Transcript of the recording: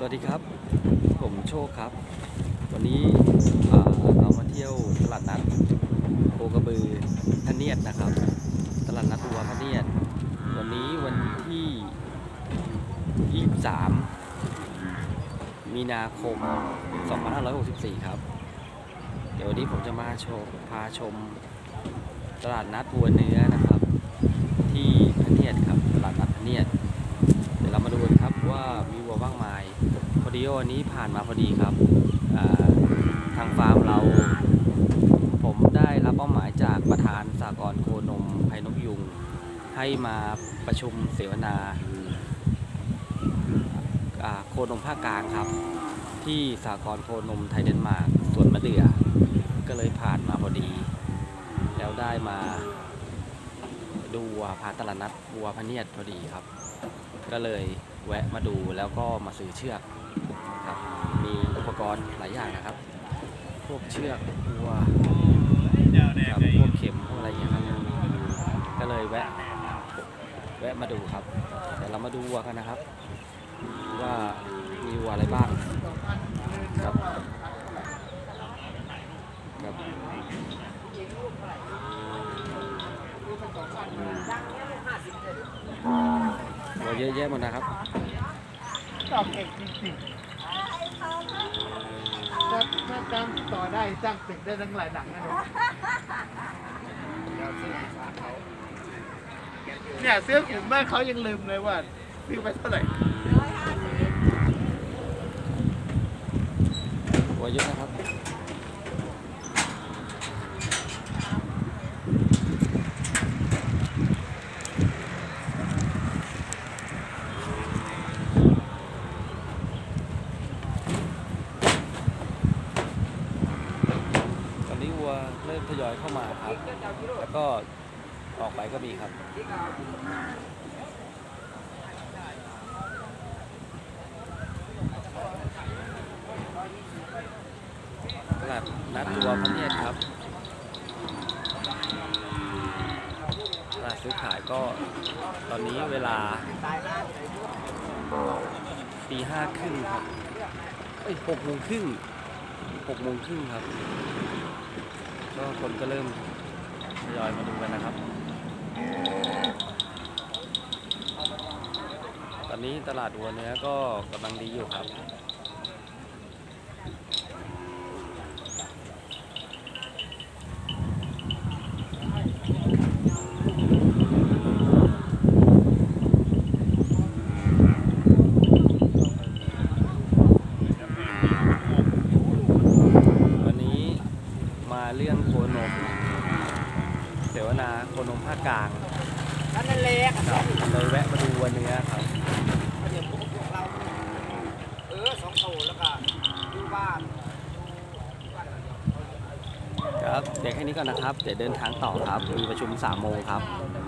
สวัสดีครับ ผมโชคครับ วันนี้เรามาเที่ยวตลาดนัดโคกระบือพะเนียดนะครับ ตลาดนัดวัวพะเนียด วันนี้วันที่ 23 มีนาคม 2564 ครับ เดี๋ยววันนี้ผมจะมาโชว์พาชมตลาดนัดวัวเนื้อนะครับ ที่พะเนียดครับ ตลาดนัดพะเนียด เดี๋ยวเรามาดูกันครับว่ามีวัวบ้างไหมพอ ดีว่าวันนี้ผ่านมาพอดีครับทางฟาร์มเรา ผมได้รับเป้าหมายจากประธานสากลโคนมไผ่นกยุง ให้มาประชุมเสวนาโคนมภาคกลางครับ ที่สากลโคนมไทยเดนมาร์กสวนมะเดื่อ ก็เลยผ่านมาพอดี แล้วได้มาดูวัวพาตลาดนัดวัวพะเนียดพอดีครับ ก็เลยแวะมาดูแล้วก็มาซื้อเชือก ครับ มีอุปกรณ์หลายอย่างนะครับ พวกเชือกวัวครับพวกเข็มพวกอะไรอย่างเงี้ยครับก็เลยแวะแวะมาดูครับ เดี๋ยวเรามาดูวัวกันนะครับ ว่ามีวัวอะไรบ้างครับครับวัวเยอะแยะหมดนะครับตอบเก่งจริง ถ้าถ้าจ้างต่อได้จ้างตึกได้ทั้งหลายหลังนะเนี่ยเสื้อขุมแม่เขายังลืมเลยว่าซื้อไปเท่าไหร่วัวเยอะนะครับ ตอนนี้วัว เริ่มทยอยเข้ามาครับ แล้วก็ออกไปก็มีครับตลาดนัดวัวพะเนียครับตลาดซื้อขายก็ตอนนี้เวลาตีห้าครึ่งครับเอ้ยหกโมงครึ่งหกโมงครึ่งครับ ก็คนก็เริ่มทยอยมาดูกันนะครับ ตอนนี้ตลาดวัวเนื้อก็กำลังดีอยู่ครับ วันนี้มาเรื่องโคนม เสวนาโคนมภาคกลางนั่นเล็กครับเลยแวะมาดูวันเนื้อครับเดี๋ยวพวกเราเออสองโตแล้วก็อยู่บ้านครับเดี๋ยวแค่นี้ก่อนนะครับ เดี๋ยวเดินทางต่อครับมีประชุม3โมงครับไป